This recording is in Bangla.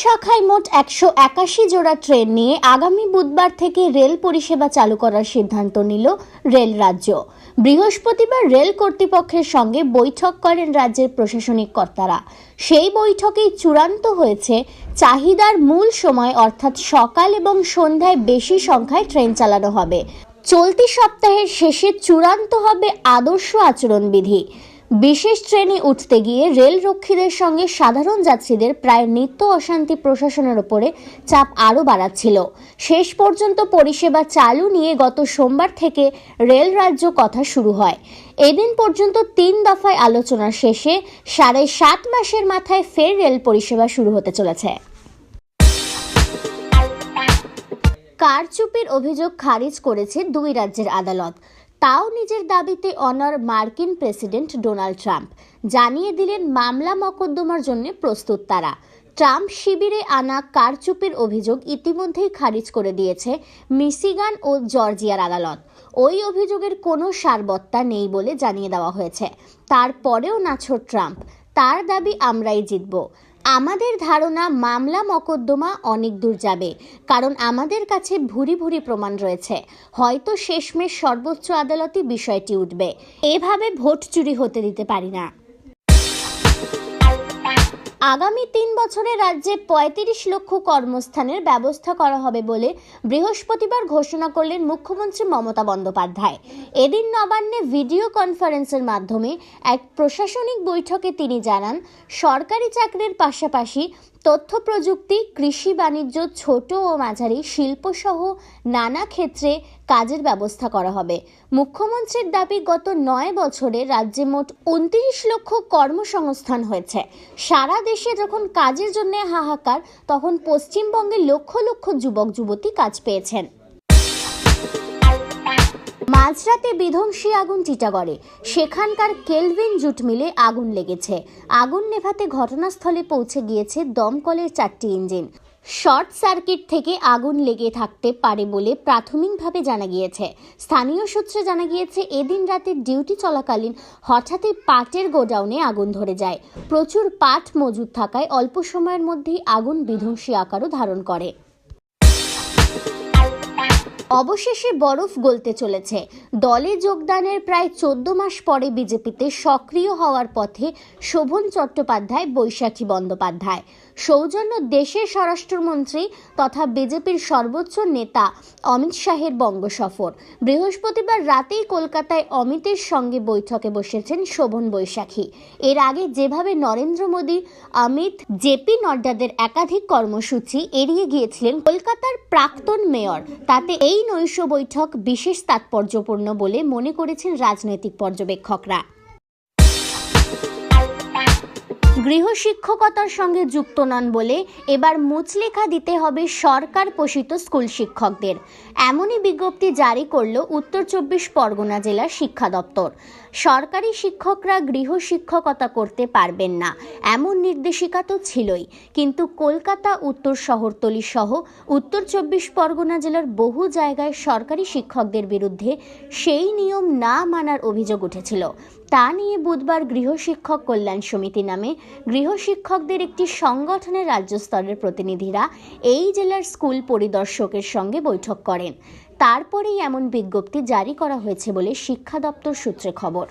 শাখায় মোট একশো একাশি জোড়া ট্রেন নিয়ে আগামী বুধবার থেকে রেল পরিষেবা চালু করার সিদ্ধান্ত নিল রেল রাজ্য। বৃহস্পতিবার রেল কর্তৃপক্ষের সঙ্গে বৈঠক করেন রাজ্যের প্রশাসনিক কর্তারা। সেই বৈঠকেই চূড়ান্ত হয়েছে চাহিদার মূল সময়, অর্থাৎ সকাল এবং সন্ধ্যায় বেশি সংখ্যায় ট্রেন চালানো হবে। চলতি সপ্তাহের শেষে চূড়ান্ত হবে আদর্শ আচরণবিধি। বিশেষ ট্রেনে উঠতে গিয়ে রেল রক্ষীদের সঙ্গে সাধারণ যাত্রীদের প্রায় নিত্য অশান্তি প্রশাসনের ওপরে চাপ আরও বাড়াচ্ছিল। শেষ পর্যন্ত পরিষেবা চালু নিয়ে গত সোমবার থেকে রেল রাজ্য কথা শুরু হয়। এদিন পর্যন্ত তিন দফায় আলোচনা শেষে সাড়ে সাত মাসের মাথায় ফের রেল পরিষেবা শুরু হতে চলেছে। কারচুপির অভিযোগ খারিজ করেছে দুই রাজ্যের আদালত। তাও নিজের দাবিতে অনার মার্কিন প্রেসিডেন্ট ডোনাল্ড ট্রাম্প জানিয়ে দিলেন, মামলা মকদ্দমার জন্য প্রস্তুত তারা। ট্রাম্প শিবিরে আনা কারচুপির অভিযোগ ইতিমধ্যেই খারিজ করে দিয়েছে মিশিগান ও জর্জিয়ার আদালত। ওই অভিযোগের কোনো সারবত্তা নেই বলে জানিয়ে দেওয়া হয়েছে। তারপরেও নাছর ট্রাম্প, তার দাবি আমরাই জিতব। আমাদের ধারণা মামলা মকদ্দমা অনেক দূর যাবে, কারণ আমাদের কাছে ভুরি ভুরি প্রমাণ রয়েছে। হয়তো শেষমেশ সর্বোচ্চ আদালতে বিষয়টি উঠবে। এভাবে ভোট চুরি হতে দিতে পারি না। আগামী তিন বছরে রাজ্যে পঁয়ত্রিশ লক্ষ কর্মস্থানের ব্যবস্থা করা হবে বলে বৃহস্পতিবার ঘোষণা করলেন মুখ্যমন্ত্রী মমতা বন্দ্যোপাধ্যায়। এদিন নবান্নে ভিডিও কনফারেন্সের মাধ্যমে এক প্রশাসনিক বৈঠকে তিনি জানান, সরকারি চাকরির পাশাপাশি তথ্য প্রযুক্তি, কৃষি বাণিজ্য, ছোট ও মাঝারি শিল্পসহ নানা ক্ষেত্রে কাজের ব্যবস্থা করা হবে। মুখ্যমন্ত্রীর দাবি, গত নয় বছরে রাজ্যে মোট উনত্রিশ লক্ষ কর্মসংস্থান হয়েছে। সারা দেশে যখন কাজের জন্য হাহাকার, তখন পশ্চিমবঙ্গে লক্ষ লক্ষ যুবক, যুবতী কাজ পেয়েছেন। মাঝরাতে বিধ্বংসী আগুন টিটাগড়ে সেখানকার কেলভিন জুট মিলে আগুন লেগেছে। আগুন নেভাতে ঘটনাস্থলে পৌঁছে গিয়েছে দমকলের চারটি ইঞ্জিন। শর্ট সার্কিট থেকে আগুন লেগে থাকতে পারে বলে প্রাথমিকভাবে জানা গিয়েছে। স্থানীয় সূত্রে জানা গিয়েছে, এদিন রাতে ডিউটি চলাকালীন হঠাৎই পাটের গোডাউনে আগুন ধরে যায়। প্রচুর পাট মজুদ থাকায় অল্প সময়ের মধ্যেই আগুন বিধ্বংসী আকারও ধারণ করে। অবশেষে বরফ গলতে চলেছে। দলে যোগদানের প্রায় চোদ্দ মাস পরে বিজেপিতে সক্রিয় হওয়ার পথে শোভন চট্টোপাধ্যায়, বৈশাখী বন্দ্যোপাধ্যায়। সৌজন্য দেশের স্বরাষ্ট্রমন্ত্রী তথা বিজেপির সর্বোচ্চ নেতা অমিত শাহের বঙ্গ সফর। বৃহস্পতিবার রাতেই কলকাতায় অমিতের সঙ্গে বৈঠকে বসেছেন শোভন বৈশাখী। এর আগে যেভাবে নরেন্দ্র মোদী, অমিত, জেপি নড্ডাদের একাধিক কর্মসূচি এড়িয়ে গিয়েছিলেন কলকাতার প্রাক্তন মেয়র, তাতে এই নৈশ বৈঠক বিশেষ তাৎপর্যপূর্ণ বলে মনে করেছেন রাজনৈতিক পর্যবেক্ষকরা। গৃহশিক্ষকতার সঙ্গে যুক্ত নন বলে এবার মুচলেখা দিতে হবে সরকার পোষিত স্কুল শিক্ষকদের। এমনই বিজ্ঞপ্তি জারি করল উত্তর চব্বিশ পরগনা জেলার শিক্ষা দপ্তর। সরকারি শিক্ষকরা গৃহশিক্ষকতা করতে পারবেন না, এমন নির্দেশিকা তো ছিলই। কিন্তু কলকাতা, উত্তর শহরতলি সহ উত্তর চব্বিশ পরগনা জেলার বহু জায়গায় সরকারি শিক্ষকদের বিরুদ্ধে সেই নিয়ম না মানার অভিযোগ উঠেছিল। তা নিয়ে বুধবার গৃহশিক্ষক কল্যাণ সমিতি নামে গৃহশিক্ষকদের একটি সংগঠনের রাজ্য স্তরের প্রতিনিধিরা এই জেলার স্কুল পরিদর্শকের সঙ্গে বৈঠক করেন। তারপরেই এমন বিজ্ঞপ্তি জারি করা হয়েছে বলে শিক্ষা দপ্তর সূত্রে খবর।